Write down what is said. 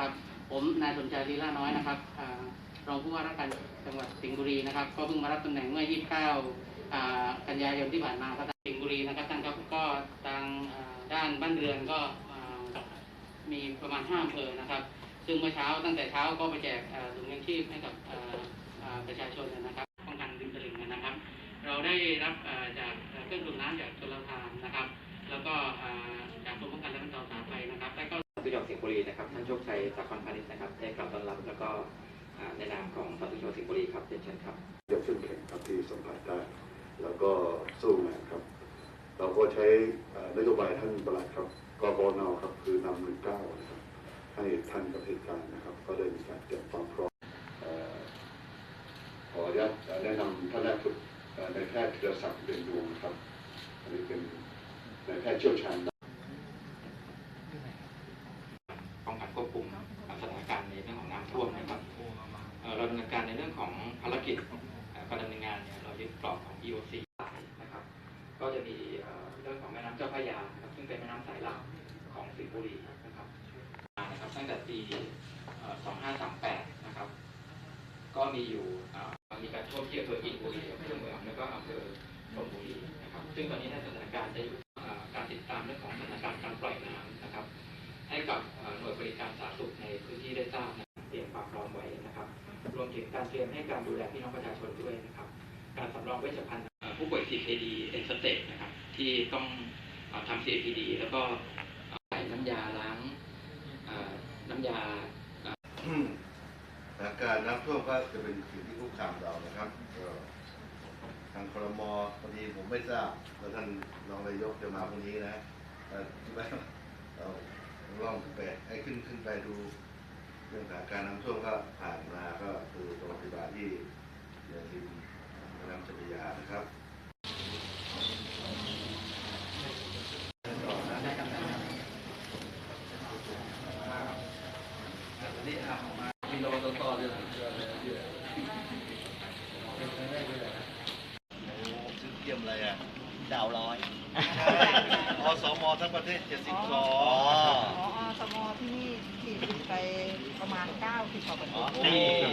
นะครับ ผมนายสมชายลีลาน้อยนะครับรองผู้ว่าราชการจังหวัดสิงห์บุรีนะครับ ก็เพิ่งมารับตำแหน่งเมื่อ 29อ่ากันยายนที่ผ่านมาครับสิงห์บุรีนะครับท่านครับก็ทางด้านบ้านเรือนก็มีประมาณ5อำเภอนะครับ ซึ่งเมื่อเช้าตั้งแต่เช้าก็ไปแจกถุงยังชีพให้กับประชาชนนะครับป้องกันริมตลิ่งนะครับ เราได้รับจากเครื่องสูบน้ำจากชลประทานนะครับ แล้วก็จากกรมป้องกันและบรรเทาสาธารณภัยนะครับ และก็สตุชสิงห์บุรีนะครับท่านโชคชัยสาครพาณิชย์นะครับได้กลับต้อนรับแล้วก็ในนามของสตุชสิงห์บุรีครับเป็นเชิญครับยกขึ้นแข่งครับที่สัมผัสได้แล้วก็สู้งานครับเราก็ใช้นโยบายท่านประหลัดครับกบนครับคือนำหนึ่งเก้านะครับให้ท่านกับเหตุการณ์นะครับ ก็ได้มีการเตรียมความพร้อมขออนุญาตแนะนำท่านแรกสุดเอ่อนแพทย์ธีรศักดิ์เด่นดวงครับอันนี้เป็นในแพทย์เชี่ยวชาญ ป้องกันควบคุมสถานการณ์ในเรื่องของน้ำท่วมนะครับเอ่อเราดำเนิน การในเรื่องของภารกิจการดำเนินงานเนี่ยเรายึดกรอบของ EOC สายนะครับ ก็จะมีเรื่องของแม่น้ำเจ้าพระยาครับซึ่งเป็นแม่น้ำสายหลักของสิงห์บุรีนะครับนะครับตั้งแต่ปี 2538 นะครับ ก็มีอยู่มีการท่วมที่อำเภออินบุรีอำเภอเมืองแล้วก็อำเภอชลบุรีนะครับ ซึ่งตอนนี้สถานการณ์จะอยู่ วมถึงการเตรียมให้การดูแลพี่น้องประชาชนด้วยนะครับ การสำรองเวชภัณฑ์ผู้ป่วย CKD เป็นสเตจนะครับที่ต้องอทำ CKD แล้วก็ใส่น้ำยาล้างน้ำยาอืมสถานการณ์น้ำท่วมก็จะเป็นสิ่งที่คุกคามเรานะครับทางครมพอดีผมไม่ทราบว่าท่านรองนายกจะมาพรุ่งนี้นะเอ่อที่ว่าเราลองไปให้ขึ้นขึ้นไปดู เรื่องสถานการณ์น้ำท่วมก็ผ่านมาก็คือโรงพยาบาลที่เรือริมแม่น้ำเจ้าพระยานะครับซื้อเทียมอะไรอะดาวร้อยอสมทั้งประเทศ 72 อ๋อ อ๋อสมอที่นี่ฉีดไปประ ม